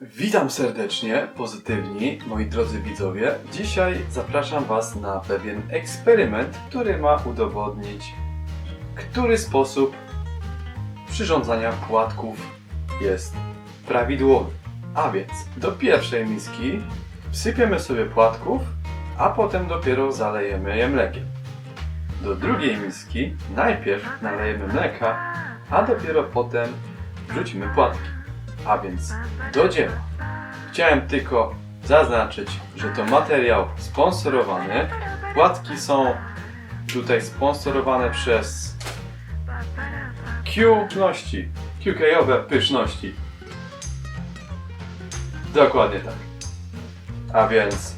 Witam serdecznie, pozytywni, moi drodzy widzowie. Dzisiaj zapraszam Was na pewien eksperyment, który ma udowodnić, który sposób przyrządzania płatków jest prawidłowy. A więc do pierwszej miski wsypiemy sobie płatków, a potem dopiero zalejemy je mlekiem. Do drugiej miski najpierw nalejemy mleka, a dopiero potem wrzucimy płatki. A więc do dzieła. Chciałem tylko zaznaczyć, że to materiał sponsorowany. Płatki są tutaj sponsorowane przez Q pyszności. QK-owe pyszności. Dokładnie tak. A więc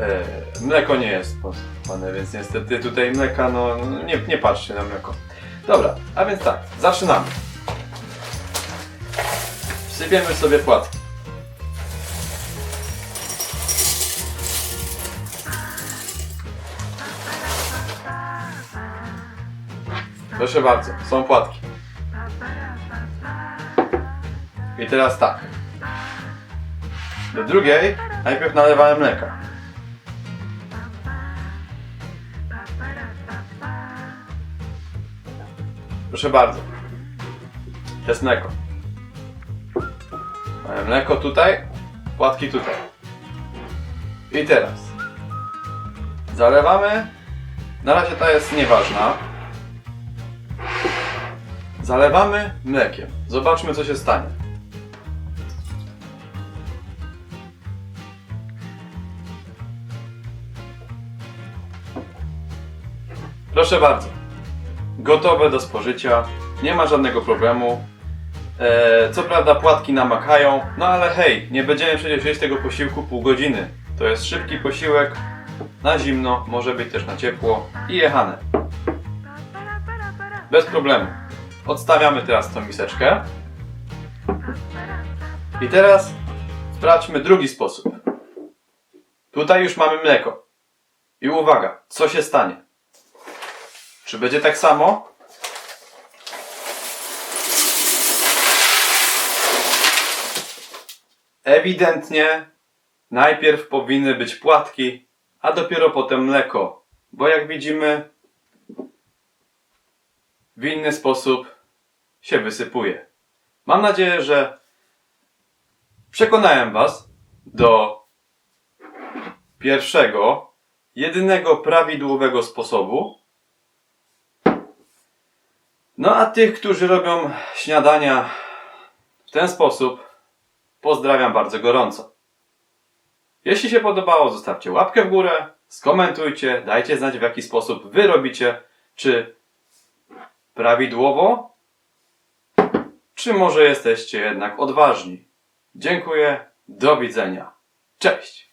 e, mleko nie jest sponsorowane, więc niestety tutaj mleka, no nie, nie patrzcie na mleko. Dobra, a więc tak, zaczynamy. Wsypiemy sobie płatki. Proszę bardzo, są płatki. I teraz tak. Do drugiej najpierw nalewałem mleka. Proszę bardzo. Jest mleko. Mamy mleko tutaj, płatki tutaj. I teraz zalewamy. Na razie ta jest nieważna. Zalewamy mlekiem. Zobaczmy, co się stanie. Proszę bardzo. Gotowe do spożycia. Nie ma żadnego problemu. E, co prawda płatki namakają, no ale hej, nie będziemy przecież jeść tego posiłku pół godziny. To jest szybki posiłek, na zimno, może być też na ciepło i jechane. Bez problemu. Odstawiamy teraz tą miseczkę. I teraz sprawdźmy drugi sposób. Tutaj już mamy mleko. I uwaga, co się stanie? Czy będzie tak samo? Ewidentnie najpierw powinny być płatki, a dopiero potem mleko. Bo jak widzimy, w inny sposób się wysypuje. Mam nadzieję, że przekonałem Was do pierwszego, jedynego prawidłowego sposobu. No a tych, którzy robią śniadania w ten sposób, pozdrawiam bardzo gorąco. Jeśli się podobało, zostawcie łapkę w górę, skomentujcie, dajcie znać w jaki sposób wy robicie, czy prawidłowo, czy może jesteście jednak odważni. Dziękuję, do widzenia. Cześć!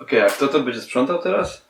Okej, a kto to będzie sprzątał teraz?